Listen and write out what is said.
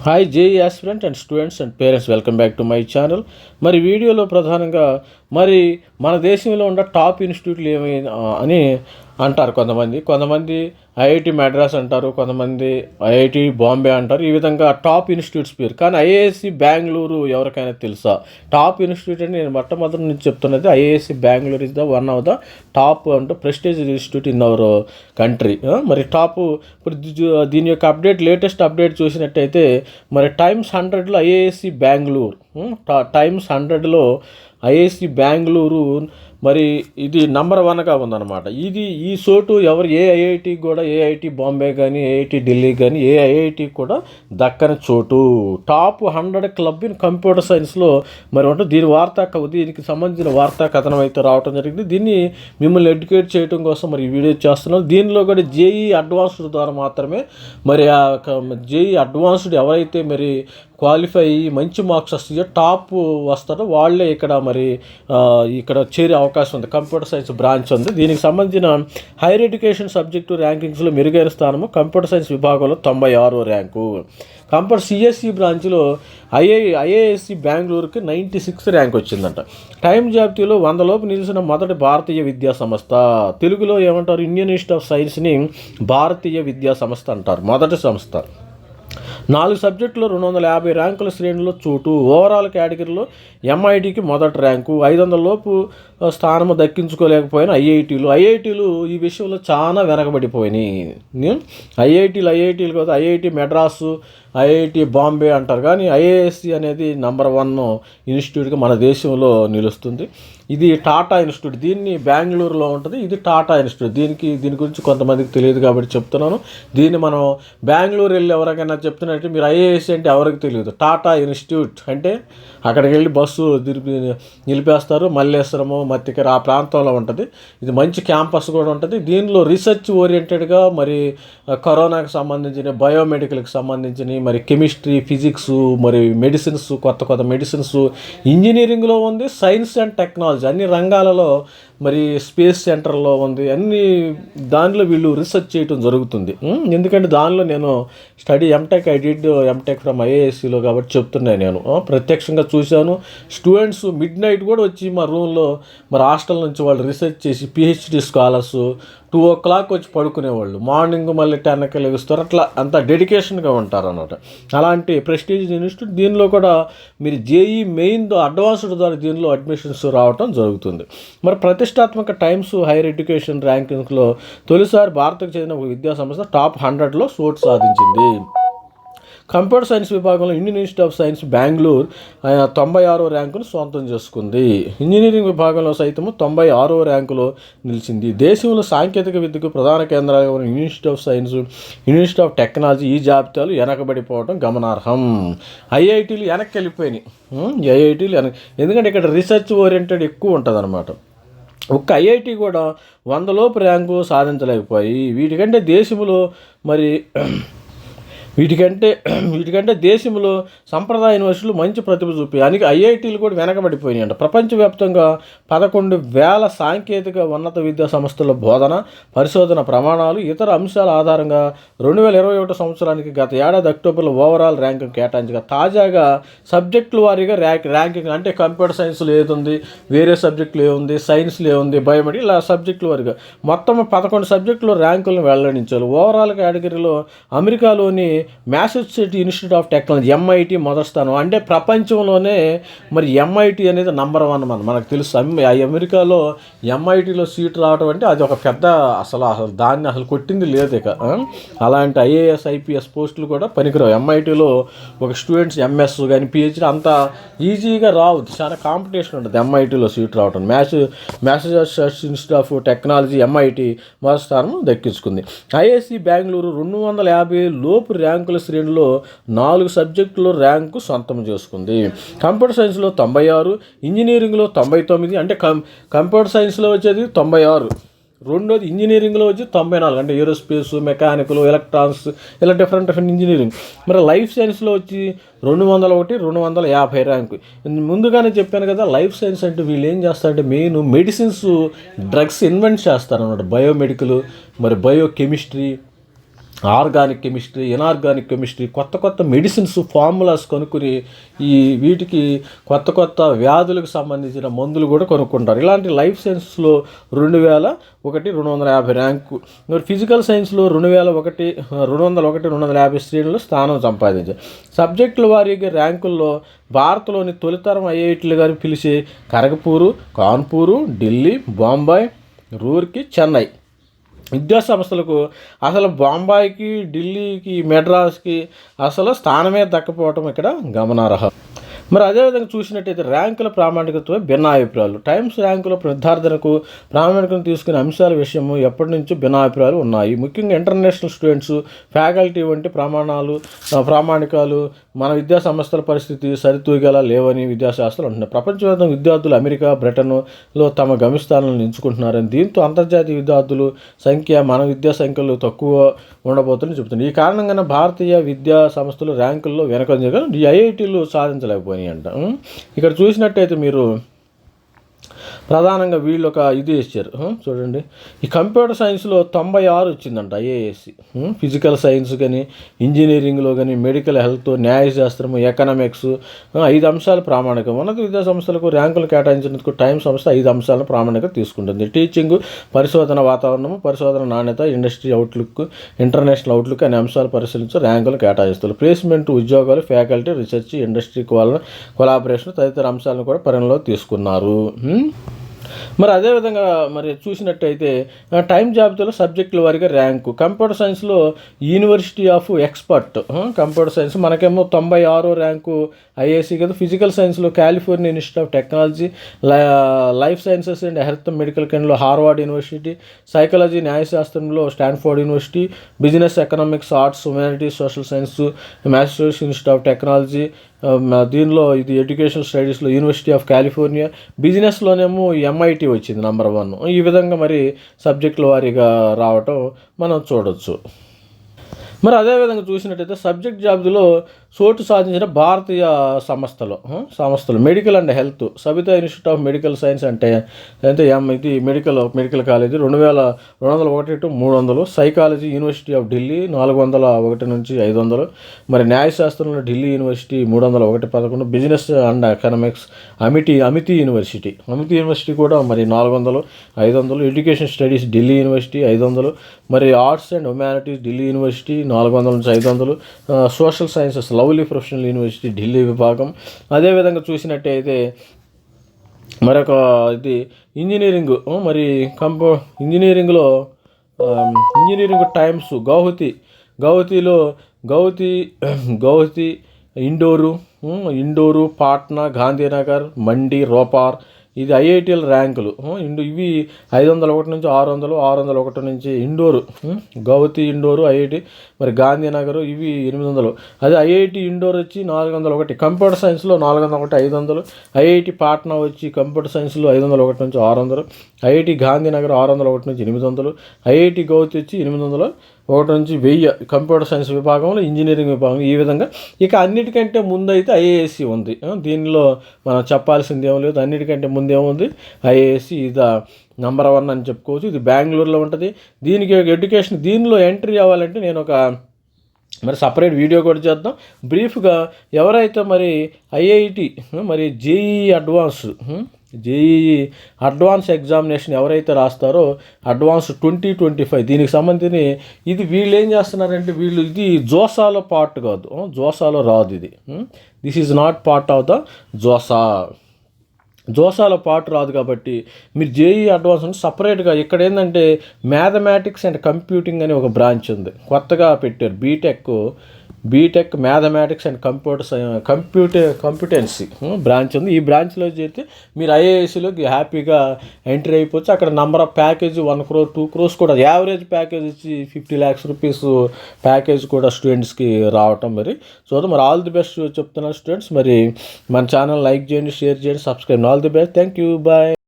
Hi JEE aspirant and students and parents welcome back to my channel మరి వీడియోలో ప్రధానంగా మరి మన దేశంలో ఉన్న టాప్ ఇన్స్టిట్యూట్లు ఏమి అని అంటారు కొంతమంది. కొంతమంది ఐఐటి మద్రాస్ అంటారు కొంతమంది ఐఐటి బాంబే అంటారు. ఈ విధంగా టాప్ ఇన్స్టిట్యూట్స్ పేరు. కానీ ఐఏఎస్సి బెంగళూరు ఎవరికైనా తెలుసా? టాప్ ఇన్స్టిట్యూట్ అని నేను మొట్టమొదటి నుంచి చెప్తున్నది IISc Bengaluru is the one of the top అంటే prestige institute in our country. మరి టాప్ ఇప్పుడు దీని యొక్క అప్డేట్ లేటెస్ట్ అప్డేట్ చూసినట్టయితే మరి టైమ్స్ హండ్రెడ్లో ఐఏఎస్సి బెంగళూరు టా- టైమ్స్ హండ్రెడ్లో ఐఐసి బెంగళూరు మరి ఇది నంబర్ వన్గా ఉందన్నమాట. ఇది ఈ చోటు ఎవరు ఏ ఐఐటి కూడా ఏ ఐఐటి బాంబే కానీ ఏఐటి ఢిల్లీ కానీ ఏ ఐఐటి కూడా దక్కని చోటు. Top hundred club in computer సైన్స్లో మరి అంటే దీని వార్తా దీనికి సంబంధించిన వార్తా కథనం అయితే రావడం జరిగింది. దీన్ని మిమ్మల్ని ఎడ్యుకేట్ చేయడం కోసం మరి ఈ వీడియో చేస్తున్నాం దీనిలో కూడా జేఈ అడ్వాన్స్డ్ ద్వారా మాత్రమే మరి ఆ జేఈ అడ్వాన్స్డ్ ఎవరైతే మరి క్వాలిఫై అయ్యి మంచి మార్క్స్ వస్తాయో టాప్ వస్తారో. వాళ్ళే ఇక్కడ మరి ఇక్కడ చేరే అవకాశం ఉంది. కంప్యూటర్ సైన్స్ బ్రాంచ్ ఉంది. దీనికి సంబంధించిన హైయర్ ఎడ్యుకేషన్ సబ్జెక్టు ర్యాంకింగ్స్లో మెరుగైన స్థానము కంప్యూటర్ సైన్స్ విభాగంలో తొంభై ఆరో ర్యాంకు కంప్యూటర్ సిఎస్సి బ్రాంచ్లో ఐఏ ఐఏఎస్సి బెంగళూరుకి నైంటీ సిక్స్ ర్యాంక్ వచ్చిందంట. టైమ్ జాబితాలో వందలోపు నిలిచిన మొదటి భారతీయ విద్యా సంస్థ. తెలుగులో ఏమంటారు? ఇండియన్ ఇన్స్టిట్యూట్ ఆఫ్ సైన్స్ని భారతీయ విద్యా సంస్థ అంటారు. మొదటి సంస్థ. నాలుగు సబ్జెక్టులో రెండు వందల యాభై ర్యాంకుల శ్రేణిలో చోటు. ఓవరాల్ కేటగిరీలో ఎంఐటికి మొదటి ర్యాంకు. ఐదు వందల లోపు స్థానము దక్కించుకోలేకపోయిన ఐఐటీలు. ఐఐటీలు ఈ విషయంలో చాలా వెనకబడిపోయినాయి. ఐఐటీలు ఐఐటీలు కాదు ఐఐటి మెడ్రాసు ఐఐటి బాంబే అంటారు. కానీ ఐఏఎస్సి అనేది నంబర్ వన్ ఇన్స్టిట్యూట్గా మన దేశంలో నిలుస్తుంది. ఇది టాటా ఇన్స్టిట్యూట్. దీన్ని బెంగళూరులో ఉంటుంది. ఇది టాటా ఇన్స్టిట్యూట్. దీనికి దీని గురించి కొంతమందికి తెలియదు కాబట్టి చెప్తున్నాను. దీన్ని మనం బెంగళూరు వెళ్ళి ఎవరికైనా చెప్తున్నట్టు మీరు ఐఏఎస్ అంటే ఎవరికి తెలియదు. టాటా ఇన్స్టిట్యూట్ అంటే అక్కడికి వెళ్ళి బస్సు దిరిపి నిలిపేస్తారు. మల్లేశ్వరము మత్తికర ఆ ప్రాంతంలో ఉంటుంది. ఇది మంచి క్యాంపస్ కూడా ఉంటుంది. దీనిలో రీసెర్చ్ ఓరియంటెడ్గా మరి కరోనాకు సంబంధించిన బయోమెడికల్కి సంబంధించిన మరి కెమిస్ట్రీ ఫిజిక్స్ మరి మెడిసిన్స్ కొత్త కొత్త మెడిసిన్స్ ఇంజనీరింగ్లో ఉంది సైన్స్ అండ్ టెక్నాలజీ అన్ని రంగాలలో మరి స్పేస్ సెంటర్లో ఉంది. అన్ని దానిలో వీళ్ళు రీసెర్చ్ చేయటం జరుగుతుంది. ఎందుకంటే దానిలో నేను study MTech I did MTech from ఐఏఎస్సిలో కాబట్టి చెప్తున్నాను నేను. ప్రత్యక్షంగా చూశాను. స్టూడెంట్స్ మిడ్ నైట్ కూడా వచ్చి మా రూమ్లో మరి హాస్టల్ నుంచి వాళ్ళు రీసెర్చ్ చేసి PhD scholars two o'clock వచ్చి పడుకునేవాళ్ళు. మార్నింగ్ మళ్ళీ టెన్కి లెగుస్తారు. అట్లా అంత డెడికేషన్గా ఉంటారు అన్నమాట అలాంటి ప్రెస్టీజ్ ఇన్స్టిట్యూట్ దీనిలో కూడా మీరు జేఈ మెయిన్ అడ్వాన్స్డ్ ద్వారా దీనిలో అడ్మిషన్స్ రావటం జరుగుతుంది. మరి ప్రతిష్టాత్మక టైమ్స్ హైయర్ ఎడ్యుకేషన్ ర్యాంకింగ్స్లో తొలిసారి భారత్కు చెందిన ఒక విద్యా సంస్థ టాప్ హండ్రెడ్లో చోటు సాధించింది. కంప్యూటర్ సైన్స్ విభాగంలో Indian institute of science Bengaluru ఆ, తొంభై ఆరో ర్యాంకును సొంతం చేసుకుంది. ఇంజనీరింగ్ విభాగంలో సైతము తొంభై ఆరో ర్యాంకులో నిలిచింది. దేశంలో సాంకేతిక విద్యకు ప్రధాన కేంద్రాలుగా ఉన్న institute of science institute of technology ఈ జాబితాలు వెనకబడిపోవడం గమనార్హం. ఐఐటీలు వెనక్కి వెళ్ళిపోయినాయి ఐఐటీలు వెనక్ ఎందుకంటే ఇక్కడ రీసెర్చ్ ఓరియంటెడ్ ఎక్కువ ఉంటుంది ఒక్క ఐఐటి కూడా వందలోపు ర్యాంకు సాధించలేకపోయి వీటికంటే దేశంలో మరి వీటికంటే వీటికంటే దేశంలో సంప్రదాయ యూనివర్సిటీలు మంచి ప్రతిభ చూపి అందుకే ఐఐటీలు కూడా వెనకబడిపోయినాయి అంట ప్రపంచవ్యాప్తంగా పదకొండు వేల సాంకేతిక ఉన్నత విద్యా సంస్థల బోధన పరిశోధన ప్రమాణాలు ఇతర అంశాల ఆధారంగా రెండు వేల ఇరవై ఒకటో సంవత్సరానికి గత ఏడాది అక్టోబర్లో ఓవరాల్ ర్యాంకింగ్ కేటాయించగా తాజాగా సబ్జెక్టుల వారీగా ర్యాంక్ ర్యాంకింగ్ అంటే కంప్యూటర్ సైన్స్లో ఏదుంది ఉంది వేరే సబ్జెక్టులు ఏముంది సైన్స్లో ఏముంది బయోమెడిక్ ఇలా సబ్జెక్టుల వారీగా. మొత్తం పదకొండు సబ్జెక్టులో ర్యాంకులను వెల్లడించారు. ఓవరాల్ కేటగిరీలో అమెరికాలోని Massachusetts institute of technology MIT మొదటి స్థానం. అంటే ప్రపంచంలోనే మరి ఎంఐటి అనేది నంబర్ వన్ మన మనకు తెలుసు. ఆ అమెరికాలో ఎంఐటిలో సీట్ రావడం అంటే అది ఒక పెద్ద అసలు అసలు దాన్ని అసలు కొట్టింది లేదు ఇక. అలాంటి ఐఏఎస్ ఐపీఎస్ పోస్టులు కూడా పనికిరావు. ఎంఐటిలో ఒక స్టూడెంట్స్ ఎంఎస్ కానీ పిహెచ్డి అంత ఈజీగా రావు. చాలా కాంపిటీషన్ ఉంటుంది ఎంఐటిలో సీట్ రావడం match Massachusetts institute of technology MIT మొదటి స్థానం దక్కించుకుంది. ఐఐసి బెంగళూరు రెండు వందల యాభై లోపు ర్యాంకుల శ్రేణిలో నాలుగు సబ్జెక్టులో ర్యాంకు సొంతం చేసుకుంది. కంప్యూటర్ సైన్స్లో తొంభై ఆరు ఇంజనీరింగ్లో తొంభై తొమ్మిది అంటే కం కంప్యూటర్ సైన్స్లో వచ్చేది తొంభై ఆరు. రెండోది ఇంజనీరింగ్లో వచ్చి తొంభై నాలుగు అంటే ఏరోస్పేస్ మెకానికల్ ఎలక్ట్రానిక్స్ ఇలా డిఫరెంట్ డిఫరెంట్ ఇంజనీరింగ్. మరి లైఫ్ సైన్స్లో వచ్చి రెండు వందల ఒకటి రెండు వందల యాభై ర్యాంకు. ముందుగానే చెప్పాను కదా లైఫ్ సైన్స్ అంటే వీళ్ళు ఏం చేస్తారంటే మెయిన్ మెడిసిన్స్ డ్రగ్స్ ఇన్వెంట్ చేస్తారు అన్నమాట బయోమెడికల్ మరి biochemistry organic chemistry inorganic chemistry కొత్త కొత్త మెడిసిన్స్ ఫార్ములాస్ కొనుక్కుని ఈ వీటికి కొత్త కొత్త వ్యాధులకు సంబంధించిన మందులు కూడా కొనుక్కుంటారు. ఇలాంటి లైఫ్ సైన్స్లో రెండు వేల ఒకటి రెండు వందల యాభై ర్యాంకు. మరి ఫిజికల్ సైన్స్లో రెండు వేల ఒకటి రెండు వందల ఒకటి రెండు వందల యాభై శ్రేణులు స్థానం సంపాదించారు. సబ్జెక్టుల వారీగా ర్యాంకుల్లో భారత్లోని తొలితరం ఐఐటీలు గారు పిలిచే కరగపూరు కాన్పూరు ఢిల్లీ బాంబాయి రూర్కి చెన్నై. విద్యా సంస్థలకు అసలు బాంబాయికి ఢిల్లీకి మెడ్రాస్కి అసలు స్థానమే దక్కపోవటం ఇక్కడ గమనార్హం. మరి అదేవిధంగా చూసినట్టయితే ర్యాంకుల ప్రామాణికతపై భిన్న అభిప్రాయాలు టైమ్స్ ర్యాంకుల నిర్ధారణకు ప్రామాణికం తీసుకునే అంశాల విషయము ఎప్పటి నుంచో భిన్న అభిప్రాయాలు ఉన్నాయి. ముఖ్యంగా ఇంటర్నేషనల్ స్టూడెంట్స్ ఫ్యాకల్టీ వంటి ప్రమాణాలు ప్రామాణికాలు మన విద్యా సంస్థల పరిస్థితి సరితూగేలా లేవని విద్యాశాస్త్రాలు అంటున్నాయి. ప్రపంచవ్యాప్తంగా విద్యార్థులు అమెరికా బ్రిటన్లో తమ గమ్యస్థానాలను ఎంచుకుంటున్నారని దీంతో అంతర్జాతీయ విద్యార్థులు సంఖ్య మన విద్యా సంఖ్యలు తక్కువ ఉండబోతుందని చెబుతుంది ఈ కారణంగానే భారతీయ విద్యా సంస్థలు ర్యాంకుల్లో వెనక ఈ ఐఐటీలు సాధించలేకపోయినాయి అంట ఇక్కడ చూసినట్టయితే మీరు ప్రధానంగా వీళ్ళు ఒక ఇది ఇచ్చారు చూడండి. ఈ కంప్యూటర్ సైన్స్లో తొంభై ఆరు వచ్చిందంట ఐఏఎస్సి. ఫిజికల్ సైన్స్ కానీ ఇంజనీరింగ్లో కానీ మెడికల్ హెల్త్ న్యాయశాస్త్రము ఎకనామిక్స్ ఐదు అంశాలు ప్రామాణికం. మనకు విద్యా సంస్థలకు ర్యాంకులు కేటాయించినందుకు టైం సంస్థ ఐదు అంశాలను ప్రామాణిక తీసుకుంటుంది. టీచింగ్ పరిశోధన వాతావరణము పరిశోధన నాణ్యత ఇండస్ట్రీ అవుట్లుక్ ఇంటర్నేషనల్ అవుట్లుక్ అనే అంశాలు పరిశీలించి ర్యాంకులు కేటాయిస్తారు. ప్లేస్మెంట్ ఉద్యోగాలు ఫ్యాకల్టీ రీసెర్చ్ ఇండస్ట్రీ వాళ్ళ కొలాబరేషన్ తదితర అంశాలను కూడా పరిగణలో తీసుకున్నారు. మరి అదేవిధంగా మరి చూసినట్టయితే టైం జాబితాలో సబ్జెక్టుల వారిగా ర్యాంకు. కంప్యూటర్ సైన్స్లో university of expert. Computer science మనకేమో తొంభై ఆరో ర్యాంకు ఐఏసీ కదా. ఫిజికల్ సైన్స్లో California institute of technology life sciences and health medical కేంద్రంలో Harvard university psychology న్యాయశాస్త్రంలో Stanford university business economics arts humanities social science masters institute of technology దీనిలో ఇది education స్టడీస్లో university of California. బిజినెస్లోనేమో MIT వచ్చింది number one ఈ విధంగా మరి సబ్జెక్టుల వారీగా రావటం మనం చూడొచ్చు. మరి అదేవిధంగా చూసినట్టయితే సబ్జెక్ట్ జాబితాలో చోటు సాధించిన భారతీయ సంస్థలు సంస్థలు medical and health Saveetha institute of medical science అంటే అంటే ఎం ఇది మెడికల్ మెడికల్ కాలేజీ రెండు వేల రెండు వందల ఒకటి టు మూడు వందలు సైకాలజీ యూనివర్సిటీ ఆఫ్ ఢిల్లీ నాలుగు వందల ఒకటి నుంచి ఐదు వందలు మరి న్యాయశాస్త్రంలో ఢిల్లీ యూనివర్సిటీ మూడు వందల ఒకటి పదకొండు business and economics Amity Amity university Amity university కూడా మరి నాలుగు వందలు ఐదు వందలు ఎడ్యుకేషన్ స్టడీస్ ఢిల్లీ యూనివర్సిటీ ఐదు వందలు మరి arts and humanities Delhi university నాలుగు వందల నుంచి ఐదు వందలు. Social sciences Lovely Professional University Delhi విభాగం. అదేవిధంగా చూసినట్టయితే మరొక ఇది ఇంజనీరింగ్ మరి కంపో ఇంజనీరింగ్లో ఇంజనీరింగ్ టైమ్స్ గౌహతి. గౌహతిలో గౌహతి గౌహతి ఇండోరు ఇండోరు పాట్నా గాంధీనగర్ మండి రోపార్ ఇది ఐఐటీల ర్యాంకులు. ఇండు ఇవి ఐదు వందల ఒకటి నుంచి ఆరు వందలు ఆరు వందల ఒకటి నుంచి ఇండోరు. గౌతి ఇండోరు ఐఐటి మరి గాంధీనగర్ ఇవి ఎనిమిది వందలు అదే ఐఐటి ఇండోర్ వచ్చి నాలుగు వందల ఒకటి కంప్యూటర్ సైన్స్లో నాలుగు వందల ఒకటి ఐదు వందలు ఐఐటి పాట్నా వచ్చి కంప్యూటర్ సైన్స్లో ఐదు వందల ఒకటి నుంచి ఆరు వందలు ఐఐటి గాంధీనగర్ ఆరు వందల ఒకటి నుంచి ఎనిమిది వందలు ఐఐటి గౌతి వచ్చి ఎనిమిది వందలు ఒకటి నుంచి వెయ్యి కంప్యూటర్ సైన్స్ విభాగంలో ఇంజనీరింగ్ విభాగం. ఈ విధంగా ఇక అన్నిటికంటే ముందు అయితే ఐఏఎస్సి ఉంది. దీనిలో మనం చెప్పాల్సింది ఏం లేదు. అన్నిటికంటే ముందు ఏముంది? ఐఏఎస్సి ఇది నంబర్ వన్ అని చెప్పుకోవచ్చు. ఇది బెంగళూరులో ఉంటుంది. దీనికి ఎడ్యుకేషన్ దీనిలో ఎంట్రీ అవ్వాలంటే నేను ఒక మరి సపరేట్ వీడియో కూడా చేద్దాం. బ్రీఫ్గా ఎవరైతే మరి ఐఐటి మరి JEE advance JEE advance examination ఎవరైతే రాస్తారో అడ్వాన్స్ ట్వంటీ ట్వంటీ ఫైవ్ దీనికి సంబంధించి ఇది వీళ్ళు ఏం చేస్తున్నారంటే వీళ్ళు ఇది జోసాలో పార్ట్ కాదు. జోసాలో రాదు ఇది. This is not part of the JoSAA. జోసాలో పాటు రాదు కాబట్టి మీరు జేఈ అడ్వాన్స్ అంటే సపరేట్గా ఇక్కడ ఏంటంటే మ్యాథమెటిక్స్ అండ్ కంప్యూటింగ్ అనే ఒక బ్రాంచ్ ఉంది. కొత్తగా పెట్టారు BTech. BTech mathematics and computers computer computing branch ఉంది. ఈ బ్రాంచ్లో చేస్తే మీరు ఐఏఎస్లోకి హ్యాపీగా ఎంట్రీ అయిపోవచ్చు. అక్కడ number of package one crore two crores కూడా యావరేజ్ ప్యాకేజ్ ఇచ్చి ఫిఫ్టీ ల్యాక్స్ రూపీస్ ప్యాకేజ్ కూడా స్టూడెంట్స్కి రావటం మరి. సో మరి ఆల్ ది బెస్ట్ చెప్తున్నాను స్టూడెంట్స్ మరి మన ఛానల్ లైక్ చేయండి షేర్ చేయండి subscribe all the best thank you bye